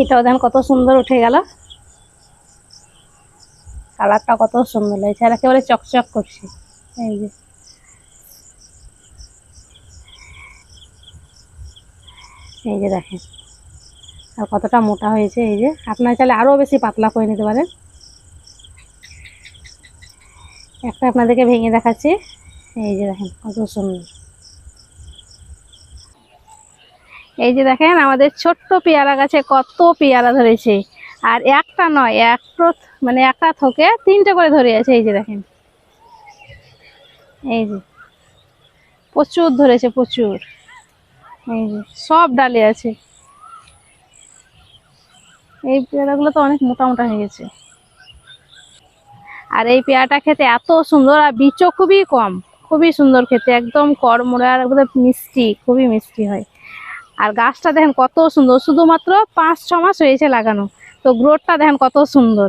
এটাও দেখেন কত সুন্দর উঠে গেল। কালারটা কত সুন্দর লাগছে, আর একেবারে চকচক করছে। এই যে। এই যে দেখেন, আর কতটা মোটা হয়েছে, এই যে। আপনার চাইলে আরও বেশি পাতলা করে নিতে পারেন। একটা আপনাদেরকে ভেঙে দেখাচ্ছি। এই যে দেখেন, কত সুন্দর। এই যে দেখেন, আমাদের ছোট্ট পেয়ারা গাছে কত পেয়ারা ধরেছে। আর একটা নয়, এক মানে একটা থকে তিনটে করে ধরে আছে, এই যে দেখেন। এই যে, প্রচুর ধরেছে, প্রচুর। এই যে, সব ডালে আছে। এই পেয়ারাগুলো তো অনেক মোটা মোটা হয়ে গেছে। আর এই পেয়ারাটা খেতে এত সুন্দর, আর বীজও খুবই কম, খুবই সুন্দর খেতে, একদম কড়মড়ে আর মিষ্টি, খুবই মিষ্টি হয়। আর গাছটা দেখেন কত সুন্দর, শুধুমাত্র পাঁচ, ছ মাস হয়েছে লাগানো। তো গ্রোথটা দেখেন কত সুন্দর।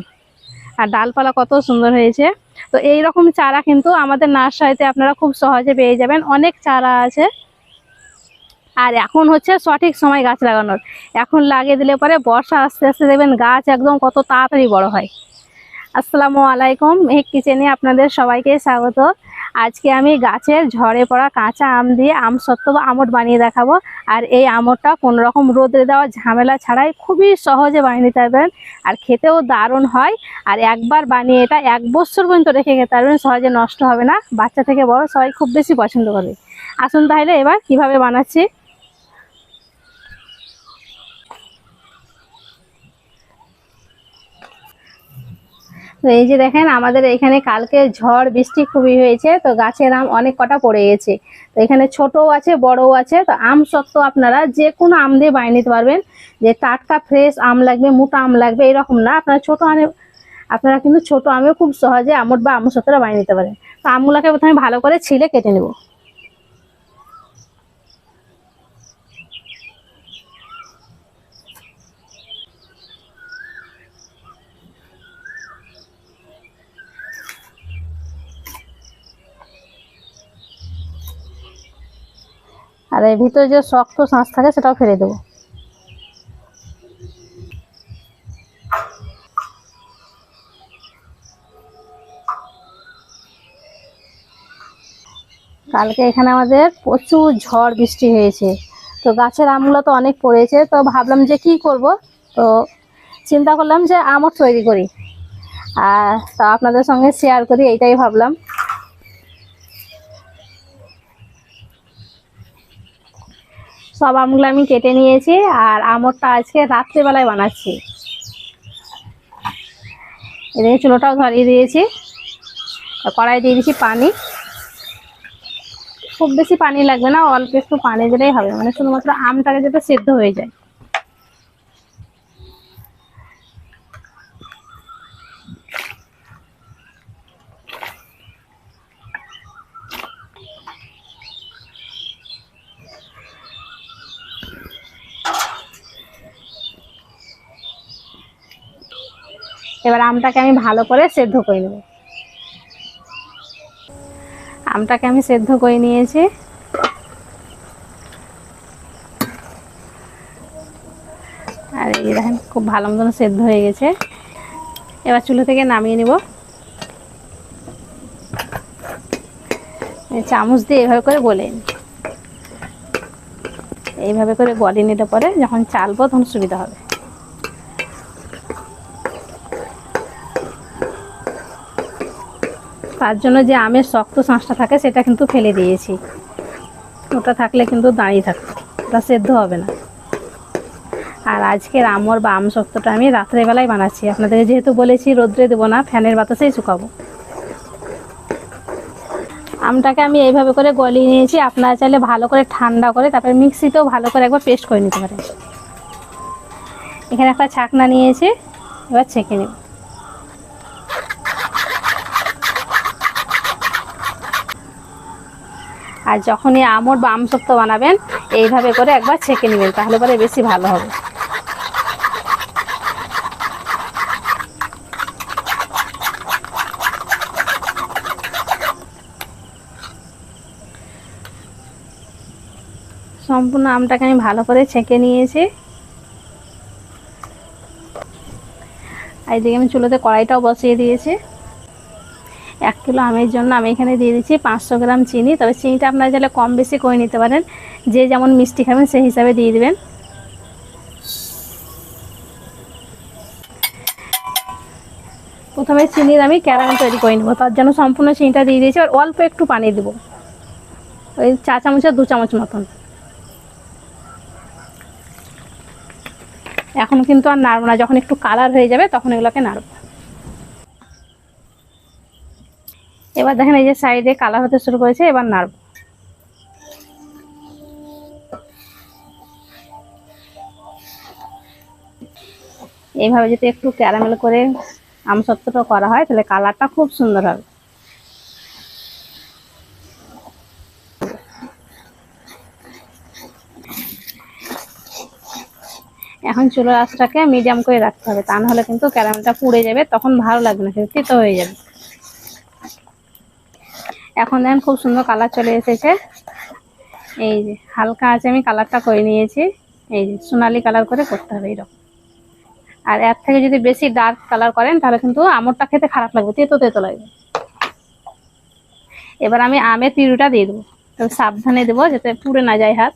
আর ডালপালা কত সুন্দর হয়েছে। তো এই রকম চারা কিন্তু আমাদের নার্সারিতে আপনারা খুব সহজে পেয়ে যাবেন। অনেক চারা আছে। আর এখন হচ্ছে সঠিক সময় গাছ লাগানোর। এখন লাগিয়ে দিলে পরে বর্ষা আস্তে আস্তে দেখবেন গাছ একদম কত তাড়াতাড়ি বড় হয়। আসসালামু আলাইকুম মেহেক কিচেনে আপনাদের সবাইকে স্বাগত। আজকে আমি গাছের ঝড়ে পড়া কাঁচা আম দিয়ে আম সত্ত্ব বা আমট বানিয়ে দেখাবো। আর এই আমটটা কোনো রকম রোদে দেওয়া ঝামেলা ছাড়াই খুবই সহজে বানিয়ে নিতে পারবেন। আর খেতেও দারুণ হয়। আর একবার বানিয়ে এটা এক বছর পর্যন্ত রেখে খেতে পারবেন, সহজে নষ্ট হবে না। বাচ্চা থেকে বড় সবাই খুব বেশি পছন্দ করবে। আসুন তাহলে এবার কীভাবে বানাচ্ছি? তো এই যে দেখেন, আমাদের এখানে কালকে ঝড়, বৃষ্টি খুবই হয়েছে, তো গাছের আম অনেক কটা পড়ে গেছে। তো এখানে ছোটও আছে, বড়ও আছে, তো আম সত্ত্বেও আপনারা যে কোনো আম দিয়ে বানিয়ে নিতে পারবেন। যে টাটকা, ফ্রেশ আম লাগবে, মোটা আম লাগবে, এরকম না। আপনারা ছোটো আমে আপনারা কিন্তু ছোট আমেও খুব সহজে আমট বা আম সত্ত্বেরা বানিয়ে নিতে পারেন। তো আমগুলোকে প্রথমে ভালো করে ছিলে কেটে নেব। আর এর ভিতরে যে শক্ত শাঁস থাকে সেটাও ফেলে দেবো। কালকে এখানে আমাদের প্রচুর ঝড় বৃষ্টি হয়েছে। তো গাছের আমগুলো তো অনেক পড়েছে, তো ভাবলাম যে কি করব? তো চিন্তা করলাম যে আমও তৈরি করি। আর তা আপনাদের সঙ্গে শেয়ার করি, এইটাই ভাবলাম। সব আমগুলো আমি কেটে নিয়েছি আর আমরটা আজকে রাত্রেবেলায় বানাচ্ছি। এদিকে চুলোটাও ধরিয়ে দিয়েছি। কড়াই দিয়ে দিয়েছি পানি। খুব বেশি পানি লাগবে না, অল্প একটু পানি দিলেই হবে মানে শুধুমাত্র আমটাকে যেটা সেদ্ধ হয়ে যায়। এবার আমটাকে আমি ভালো করে সেদ্ধ করে নেব। আমটাকে আমি সেদ্ধ করে নিয়েছি। আর এই দেখেন, খুব ভালো মতন সেদ্ধ হয়ে গেছে। এবার চুলো থেকে নামিয়ে নিব। চামচ দিয়ে এইভাবে করে নিই। এইভাবে করে বলে নিতে পরে যখন চালবো তখন সুবিধা হবে। তার জন্য যে আমের শক্ত শাঁসটা থাকে, সেটা কিন্তু ফেলে দিয়েছি। ওটা থাকলে কিন্তু দাঁড়িয়ে থাকতো। ওটা সেদ্ধ হবে না। আর আজকের আমর বা আম শক্তটা আমি রাত্রেবেলায় বানাচ্ছি। আপনাদেরকে যেহেতু বলেছি, রোদ্রে দেবো না, ফ্যানের বাতাসেই শুকাবো। আমটাকে আমি এইভাবে করে গলিয়ে নিয়েছি। আপনারা চাইলে ভালো করে ঠান্ডা করে, তারপরে মিক্সিতেও ভালো করে একবার পেস্ট করে নিতে পারেন। এখানে একটা ছাকনা নিয়েছি, এবার ছেঁকে নেব। আর যখনই আমর বা আমসত্ব বানাবেন, এইভাবে করে একবার ছেঁকে নেবেন, তাহলে পরে বেশি ভালো হবে। সম্পূর্ণ আমটাকে আমি ভালো করে ছেঁকে নিয়েছি। আর এদিকে আমি চুলোতে কড়াইটাও বসিয়ে দিয়েছি। এক কিলো আমের জন্য আমি এখানে দিয়ে দিচ্ছি পাঁচশো গ্রাম চিনি। তবে চিনিটা আপনারা চাইলে কম বেশি করে নিতে পারেন। যে যেমন মিষ্টি খাবেন সেই হিসাবে দিয়ে দেবেন। প্রথমে চিনির আমি ক্যারামেল তৈরি করে নেব। তার জন্য সম্পূর্ণ চিনিটা দিয়ে দিয়েছি। আর অল্প একটু পানি দেবো। ওই চা চামচ আর দু চামচ মতন। এখন কিন্তু আর নাড়বো না। যখন একটু কালার হয়ে যাবে, তখন এগুলোকে নাড়বো। এবার দেখেন এই যে সাইডে কালার হতে শুরু করেছে, এবার নাড়বো। এইভাবে যদি একটু ক্যারামেল করে আমসত্ত্বটা করা হয়, তাহলে কালারটা খুব সুন্দর হবে। এখন চুলোর আঁচটাকে মিডিয়াম করে রাখতে হবে, তা নাহলে কিন্তু ক্যারামেলটা পুড়ে যাবে, তখন ভালো লাগবে না সেটা তিতো হয়ে যাবে। এখন দেখেন খুব সুন্দর কালার চলে এসেছে। এই যে, হালকা আছে, আমি কালারটা করে নিয়েছি। এই যে, সোনালি কালার করে করতে হবে এরকম। আর এর থেকে যদি বেশি ডার্ক কালার করেন, তাহলে কিন্তু আমরটা খেতে খারাপ লাগবে, তেতো তেতো লাগবে। এবার আমি আমের পিউরিটা দিয়ে দেবো। সাবধানে দেবো, যাতে পুড়ে না যায় হাত।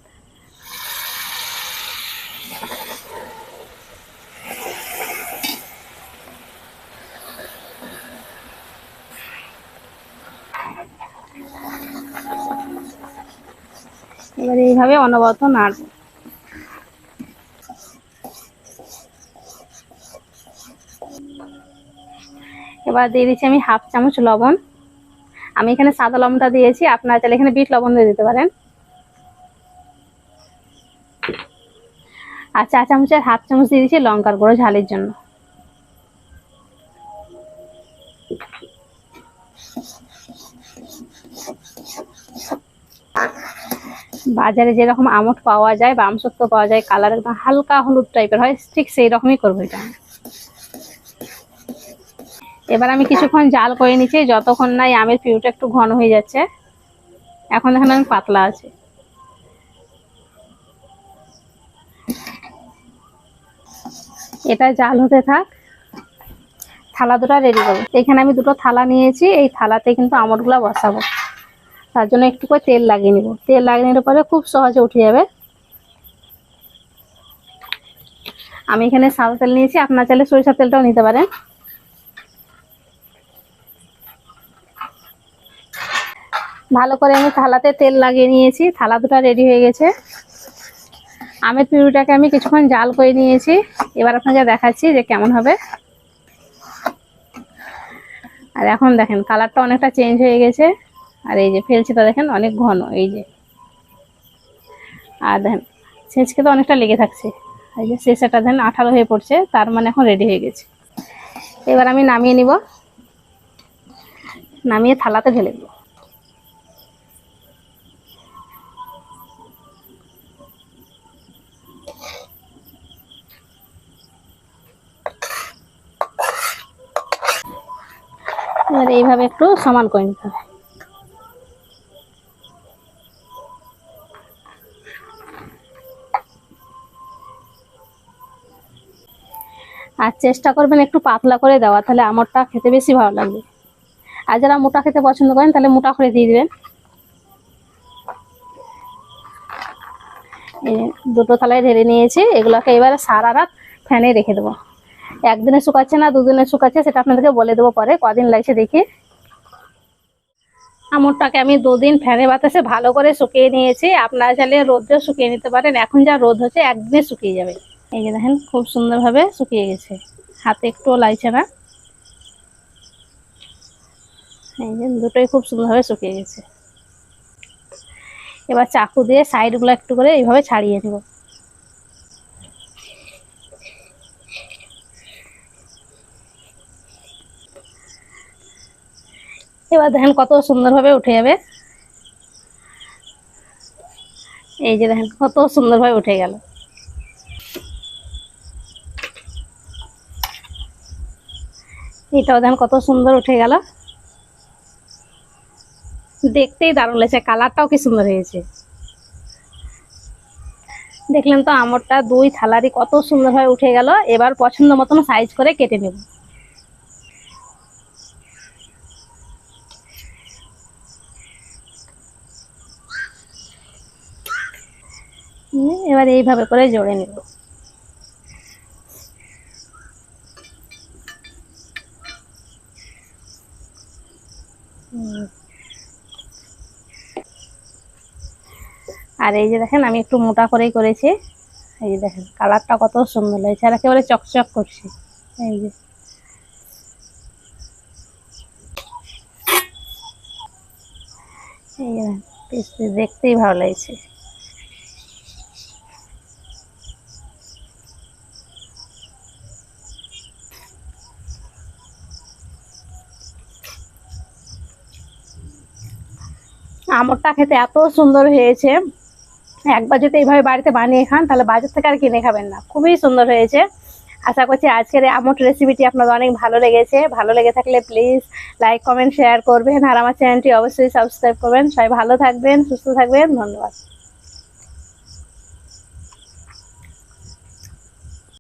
এবার এইভাবে অনবরত নাড়বো। এবার দিয়ে দিচ্ছি আমি হাফ চামচ লবণ। আমি এখানে সাদা লবণটা দিয়েছি, আপনারা চাইলে এখানে বিট লবণ দিয়ে দিতে পারেন। আর চা চামচের হাফ চামচ দিয়ে দিচ্ছি লঙ্কার গুঁড়ো ঝালের জন্য। বাজারে যেরকম আমট পাওয়া যায় বা আমসত্ব পাওয়া যায় কালার একদম হালকা হলুদ টাইপের হয়, ঠিক সেই রকমই করব এটা। এবার আমি কিছুক্ষণ জাল করে নিচ্ছি, যতক্ষণ না আমের পিউটা একটু ঘন হয়ে যাচ্ছে। এখন এখানে আমি পাতলা আছে। এটা জাল হতে থাক। থালা দুটো রেডি করব। এখানে আমি দুটো থালা নিয়েছি, এই থালাতে কিন্তু আমটগুলো বসাবো। তার জন্য একটু করে তেল লাগিয়ে নিব। তেল লাগিয়ে নিলে পরে খুব সহজে উঠে যাবে। আমি এখানে সাদা তেল নিয়েছি, আপনার চাইলে সরিষার তেলটাও নিতে পারেন। ভালো করে আমি থালাতে তেল লাগিয়ে নিয়েছি, থালা দুটো রেডি হয়ে গেছে। আমের পিউরিটাকে আমি কিছুক্ষণ জাল করে নিয়েছি। এবার আপনাকে দেখাচ্ছি যে কেমন হবে। আর এখন দেখেন কালারটা অনেকটা চেঞ্জ হয়ে গেছে। আর এই যে ফেলছিটা দেখেন, অনেক ঘন, এই যে। আর দেখেন, ছেঁচকে তো অনেকটা লেগে থাকছে। এই যে শেষেটা দেখেন, আঠালো হয়ে পড়ছে, তার মানে এখন রেডি হয়ে গেছে। এবার আমি নামিয়ে নিব। নামিয়ে থালাতে ঢেলে দেবো। এবার এইভাবে একটু সমান করে নিতে হবে। আর চেষ্টা করবেন একটু পাতলা করে দেওয়া, তাহলে আমরটা খেতে বেশি ভালো লাগবে। আর যারা মোটা খেতে পছন্দ করেন, তাহলে মোটা করে দিয়ে দিবেন। দুটো থালায় ঢেলে নিয়েছি, এগুলোকে এবারে সারা রাত ফ্যানে রেখে দেবো। একদিনে শুকাচ্ছে না, দুদিনে শুকাচ্ছে, সেটা আপনাদেরকে বলে দেবো পরে, কদিন লাগছে দেখি। আমরটাকে আমি দুদিন ফ্যানে বাতাসে ভালো করে শুকিয়ে নিয়েছি, আপনারা চাইলে রোদ্রে শুকিয়ে নিতে পারেন, এখন যা রোদ হচ্ছে, একদিনে শুকিয়ে যাবে। এই যে দেখেন, খুব সুন্দরভাবে শুকিয়ে গেছে। হাতে একটুও লাগছে না। এই যে দুটোই খুব সুন্দরভাবে শুকিয়ে গেছে। এবার চাকু দিয়ে সাইডগুলো একটু করে এইভাবে ছাড়িয়ে নেব। এবার দেখেন কত সুন্দরভাবে উঠে যাবে। এই যে দেখেন কত সুন্দরভাবে উঠে গেল। এটাও দেখেন কত সুন্দর উঠে গেল। দেখতেই দারুণ লেগেছে, কালারটাও কি সুন্দর হয়েছে। দেখলাম তো আমরটা দুই থালারই কত সুন্দরভাবে উঠে গেল, এবার পছন্দ মতন সাইজ করে কেটে নেব। এবার এইভাবে করে জোড়ে নেব। আর এই যে দেখেন, আমি একটু মোটা করেই করেছি। এই যে দেখেন, কালারটা কত সুন্দর লাগছে, আর একেবারে চকচক করছে। এই যে। এই দেখতেই ভালো লাগছে। আমরটা খেতে এত সুন্দর হয়েছে। একবার যদি এইভাবে বাড়িতে বানিয়ে খান, তাহলে বাজার থেকে আর কিনে খাবেন না। খুবই সুন্দর হয়েছে। আশা করছি আজকের আমট রেসিপিটি আপনাদের অনেক ভালো লেগেছে। ভালো লেগে থাকলে প্লিজ লাইক কমেন্ট শেয়ার করবেন। আর আমার চ্যানেলটি অবশ্যই সাবস্ক্রাইব করবেন। সবাই ভালো থাকবেন, সুস্থ থাকবেন। ধন্যবাদ।